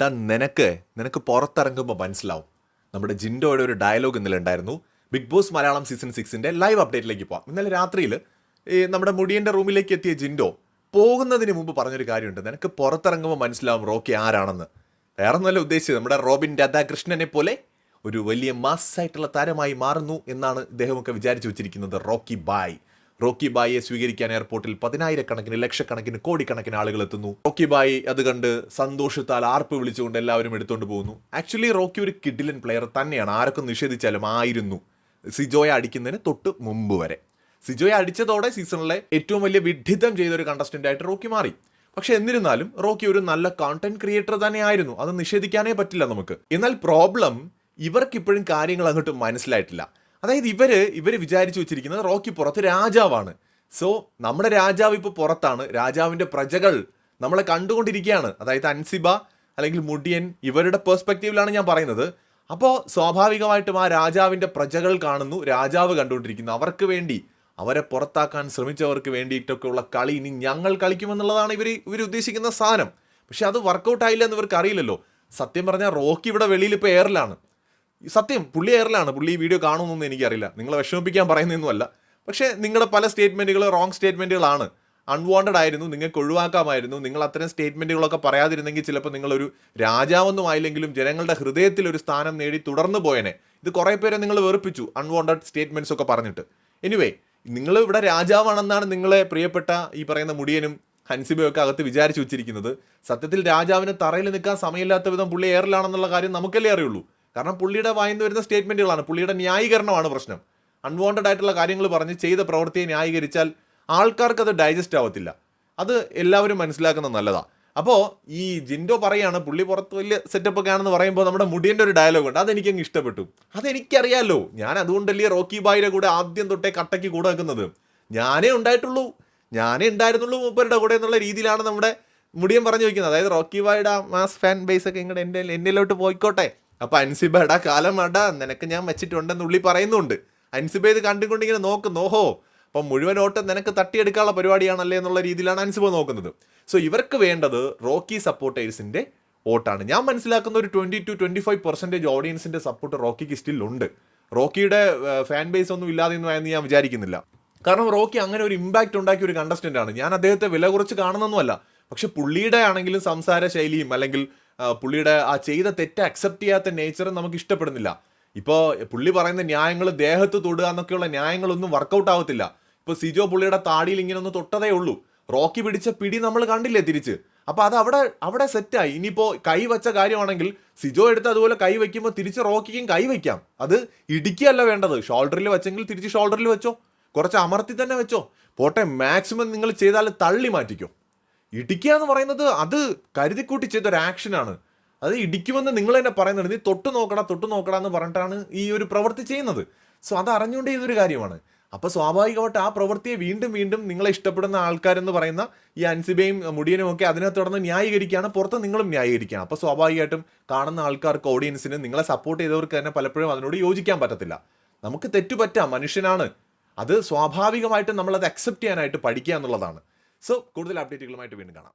ഡാ നിനക്ക് നിനക്ക് പുറത്തിറങ്ങുമ്പോൾ മനസ്സിലാവും. നമ്മുടെ ജിൻഡോയുടെ ഒരു ഡയലോഗ് ഇന്നലെ ഉണ്ടായിരുന്നു. ബിഗ് ബോസ് മലയാളം സീസൺ സിക്സിന്റെ ലൈവ് അപ്ഡേറ്റിലേക്ക് പോവാം. ഇന്നലെ രാത്രിയിൽ ഈ നമ്മുടെ മുടിയന്റെ റൂമിലേക്ക് എത്തിയ ജിൻഡോ പോകുന്നതിന് മുമ്പ് പറഞ്ഞൊരു കാര്യമുണ്ട്. നിനക്ക് പുറത്തിറങ്ങുമ്പോൾ മനസ്സിലാവും റോക്കി ആരാണെന്ന്. വേറെ നല്ല ഉദ്ദേശിച്ചത്. നമ്മുടെ റോബിൻ രാധാകൃഷ്ണനെ പോലെ ഒരു വലിയ മാസ്സായിട്ടുള്ള താരമായി മാറുന്നു എന്നാണ് ഇദ്ദേഹമൊക്കെ വിചാരിച്ചു വെച്ചിരിക്കുന്നത് റോക്കി ബായ്. റോക്കി ബായിയെ സ്വീകരിക്കാൻ എയർപോർട്ടിൽ പതിനായിരക്കണക്കിന് ലക്ഷക്കണക്കിന് കോടിക്കണക്കിന് ആളുകൾ എത്തുന്നു. റോക്കി ബായി അത് കണ്ട് സന്തോഷത്താൽ ആർപ്പ് വിളിച്ചുകൊണ്ട് എല്ലാവരും എടുത്തുകൊണ്ട് പോകുന്നു. ആക്ച്വലി റോക്കി ഒരു കിഡിലൻ പ്ലെയർ തന്നെയാണ്. ആരൊക്കെ നിഷേധിച്ചാലും ആയിരുന്നു. സിജോയെ അടിക്കുന്നതിന് തൊട്ട് മുമ്പ് വരെ. സിജോയെ അടിച്ചതോടെ സീസണിലെ ഏറ്റവും വലിയ വിഡ്ഢിത്തം ചെയ്ത ഒരു കണ്ടസ്റ്റന്റ് ആയിട്ട് റോക്കി മാറി. പക്ഷെ എന്നിരുന്നാലും റോക്കി ഒരു നല്ല കോണ്ടന്റ് ക്രിയേറ്റർ തന്നെയായിരുന്നു. അത് നിഷേധിക്കാനേ പറ്റില്ല നമുക്ക്. എന്നാൽ പ്രോബ്ലം ഇവർക്കിപ്പോഴും കാര്യങ്ങൾ അങ്ങോട്ട് മനസ്സിലായിട്ടില്ല. അതായത് ഇവർ ഇവർ വിചാരിച്ചു വെച്ചിരിക്കുന്നത് റോക്കി പുറത്ത് രാജാവാണ്. സോ നമ്മുടെ രാജാവ് ഇപ്പോൾ പുറത്താണ്. രാജാവിന്റെ പ്രജകൾ നമ്മളെ കണ്ടുകൊണ്ടിരിക്കുകയാണ്. അതായത് അൻസിബ അല്ലെങ്കിൽ മുടിയൻ ഇവരുടെ പെർസ്പെക്റ്റീവിലാണ് ഞാൻ പറയുന്നത്. അപ്പോൾ സ്വാഭാവികമായിട്ടും ആ രാജാവിന്റെ പ്രജകൾ കാണുന്നു രാജാവ് കണ്ടുകൊണ്ടിരിക്കുന്നു. അവർക്ക് വേണ്ടി അവരെ പുറത്താക്കാൻ ശ്രമിച്ചവർക്ക് വേണ്ടിയിട്ടൊക്കെയുള്ള കളി ഇനി ഞങ്ങൾ കളിക്കുമെന്നുള്ളതാണ് ഇവർ ഇവർ ഉദ്ദേശിക്കുന്ന സാധനം. പക്ഷെ അത് വർക്കൗട്ട് ആയില്ല എന്ന് ഇവർക്ക് അറിയില്ലല്ലോ. സത്യം പറഞ്ഞാൽ റോക്കി ഇവിടെ വെളിയിൽ ഇപ്പോൾ എയറിലാണ് സത്യം പുള്ളി എയറിലാണ് പുള്ളി ഈ വീഡിയോ കാണുമെന്നൊന്നും എനിക്കറിയില്ല. നിങ്ങളെ വിഷമിപ്പിക്കാൻ പറയുന്നതൊന്നുമല്ല. പക്ഷേ നിങ്ങളുടെ പല സ്റ്റേറ്റ്മെന്റുകൾ റോങ് സ്റ്റേറ്റ്മെന്റുകളാണ് അൺവാണ്ടഡ് ആയിരുന്നു നിങ്ങൾക്ക് ഒഴിവാക്കാമായിരുന്നു. നിങ്ങൾ അത്തരം സ്റ്റേറ്റ്മെന്റുകളൊക്കെ പറയാതിരുന്നെങ്കിൽ ചിലപ്പോൾ നിങ്ങളൊരു രാജാവൊന്നും ആയില്ലെങ്കിലും ജനങ്ങളുടെ ഹൃദയത്തിൽ ഒരു സ്ഥാനം നേടി തുടർന്നു പോയനെ. ഇത് കുറേ പേരെ നിങ്ങൾ വെറുപ്പിച്ചു അൺവാണ്ടഡ് സ്റ്റേറ്റ്മെന്റ്സ് ഒക്കെ പറഞ്ഞിട്ട്. എനിവേ നിങ്ങൾ ഇവിടെ രാജാവാണെന്നാണ് നിങ്ങളെ പ്രിയപ്പെട്ട ഈ പറയുന്ന മുടിയനും ഹൻസിബയൊക്കെ അകത്ത് വിചാരിച്ചു വെച്ചിരിക്കുന്നത്. സത്യത്തിൽ രാജാവിന് തറയിൽ നിൽക്കാൻ സമയമില്ലാത്ത വിധം പുള്ളി എയറിലാണെന്നുള്ള കാര്യം നമുക്കല്ലേ അറിയുള്ളൂ. കാരണം പുള്ളിയുടെ വായിന്ന് വരുന്ന സ്റ്റേറ്റ്മെന്റുകളാണ് പുള്ളിയുടെ ന്യായീകരണമാണ് പ്രശ്നം. അൺവാണ്ടഡ് ആയിട്ടുള്ള കാര്യങ്ങൾ പറഞ്ഞ് ചെയ്ത പ്രവൃത്തിയെ ന്യായീകരിച്ചാൽ ആൾക്കാർക്ക് അത് ഡൈജസ്റ്റ് ആവത്തില്ല. അത് എല്ലാവരും മനസ്സിലാക്കുന്നത് നല്ലതാണ് അപ്പോൾ ഈ ജിൻഡോ പറയാണ് പുള്ളി പുറത്ത് വലിയ സെറ്റപ്പ് ഒക്കെ ആണെന്ന് പറയുമ്പോൾ നമ്മുടെ മുടിയന്റെ ഒരു ഡയലോഗ് ഉണ്ട്. അതെനിക്ക് അങ്ങ് ഇഷ്ടപ്പെട്ടു. അതെനിക്കറിയാമല്ലോ ഞാൻ അതുകൊണ്ടല്ലേ റോക്കി ബായിയുടെ കൂടെ ആദ്യം തൊട്ടേ കട്ടയ്ക്ക് കൂടെ വെക്കുന്നത് ഞാനേ ഉണ്ടായിട്ടുള്ളൂ. ഞാനേ ഉണ്ടായിരുന്നുള്ളൂ മൂപ്പരുടെ കൂടെ എന്നുള്ള രീതിയിലാണ് നമ്മുടെ മുടിയൻ പറഞ്ഞു വയ്ക്കുന്നത് അതായത് റോക്കി ബായുടെ മാസ് ഫാൻ ബേസ് ഒക്കെ ഇങ്ങോട്ട് എന്റെ എന്നിലോട്ട് പോയിക്കോട്ടെ. അപ്പൊ അൻസിബടാ കാലം വേണ്ട നിനക്ക് ഞാൻ വെച്ചിട്ടുണ്ടെന്ന് ഉള്ളി പറയുന്നുണ്ട്. അൻസിബ ഇത് കണ്ടുകൊണ്ട് ഇങ്ങനെ നോക്കുന്നു ഓഹോ അപ്പം മുഴുവൻ ഓട്ടം നിനക്ക് തട്ടിയെടുക്കാനുള്ള പരിപാടിയാണല്ലേ എന്നുള്ള രീതിയിലാണ് അൻസിബ നോക്കുന്നത്. സോ ഇവർക്ക് വേണ്ടത് റോക്കി സപ്പോർട്ടേഴ്സിന്റെ വോട്ടാണ്. ഞാൻ മനസ്സിലാക്കുന്ന ഒരു twenty two twenty five percentage ഓഡിയൻസിന്റെ support റോക്കിക്ക് സ്റ്റിൽ ഉണ്ട്. റോക്കിയുടെ ഫാൻ ബേസ് ഒന്നും ഇല്ലാതെ എന്ന് ഞാൻ വിചാരിക്കുന്നില്ല. കാരണം റോക്കി അങ്ങനെ ഒരു ഇമ്പാക്റ്റ് ഉണ്ടാക്കിയ ഒരു കണ്ടസ്റ്റന്റ് ആണ്. ഞാൻ അദ്ദേഹത്തെ വില കുറച്ച് കാണുന്നൊന്നുമല്ല. പക്ഷെ പുള്ളിയുടെ ആണെങ്കിലും സംസാര ശൈലിയും അല്ലെങ്കിൽ പുള്ളിയുടെ ആ ചെയ്ത തെറ്റ് അക്സെപ്റ്റ് ചെയ്യാത്ത നേച്ചർ നമുക്ക് ഇഷ്ടപ്പെടുന്നില്ല. ഇപ്പോൾ പുള്ളി പറയുന്ന ന്യായങ്ങൾ ദേഹത്ത് തൊടുക എന്നൊക്കെയുള്ള ന്യായങ്ങളൊന്നും വർക്കൗട്ട് ആവത്തില്ല. ഇപ്പോൾ സിജോ പുള്ളിയുടെ താടിയിൽ ഇങ്ങനെ ഒന്ന് തൊട്ടതേ ഉള്ളൂ. റോക്കി പിടിച്ച പിടി നമ്മൾ കണ്ടില്ലേ തിരിച്ച്? അപ്പോൾ അത് അവിടെ അവിടെ സെറ്റായി ഇനിയിപ്പോൾ കൈ വെച്ച കാര്യമാണെങ്കിൽ സിജോ എടുത്ത് അതുപോലെ കൈ വയ്ക്കുമ്പോൾ തിരിച്ച് റോക്കിക്കും കൈ വയ്ക്കാം. അത് ഇടിക്കുകയല്ല വേണ്ടത്. ഷോൾഡറിൽ വെച്ചെങ്കിൽ തിരിച്ച് ഷോൾഡറിൽ വെച്ചോ. കുറച്ച് അമർത്തി തന്നെ വെച്ചോ. പോട്ടെ മാക്സിമം നിങ്ങൾ ചെയ്താൽ തള്ളി മാറ്റിക്കോ. ഇടിക്കുക എന്ന് പറയുന്നത് അത് കരുതിക്കൂട്ടി ചെയ്ത ഒരു ആക്ഷനാണ്. അത് ഇടിക്കുമെന്ന് നിങ്ങൾ തന്നെ പറയുന്നുണ്ട്. നീ തൊട്ട് നോക്കടാ തൊട്ട് നോക്കടാ എന്ന് പറഞ്ഞിട്ടാണ് ഈ ഒരു പ്രവൃത്തി ചെയ്യുന്നത്. സോ അത് അറിഞ്ഞുകൊണ്ട് ചെയ്തൊരു കാര്യമാണ്. അപ്പോൾ സ്വാഭാവികമായിട്ട് ആ പ്രവൃത്തിയെ വീണ്ടും വീണ്ടും നിങ്ങളെ ഇഷ്ടപ്പെടുന്ന ആൾക്കാരെന്ന് പറയുന്ന ഈ അൻസിബയും മുടിയനും ഒക്കെ അതിനെ തുടർന്ന് ന്യായീകരിക്കുകയാണ്. പുറത്ത് നിങ്ങളും ന്യായീകരിക്കുകയാണ്. അപ്പോൾ സ്വാഭാവികമായിട്ടും കാണുന്ന ആൾക്കാർക്ക് ഓഡിയൻസിന് നിങ്ങളെ സപ്പോർട്ട് ചെയ്തവർക്ക് തന്നെ പലപ്പോഴും അതിനോട് യോജിക്കാൻ പറ്റത്തില്ല. നമുക്ക് തെറ്റുപറ്റാം. മനുഷ്യനാണ്. അത് സ്വാഭാവികമായിട്ടും നമ്മളത് അക്സെപ്റ്റ് ചെയ്യാനായിട്ട് പഠിക്കുക എന്നുള്ളതാണ്. സോ കൂടുതൽ അപ്ഡേറ്റുകളുമായിട്ട് വീണ്ടും കാണാം.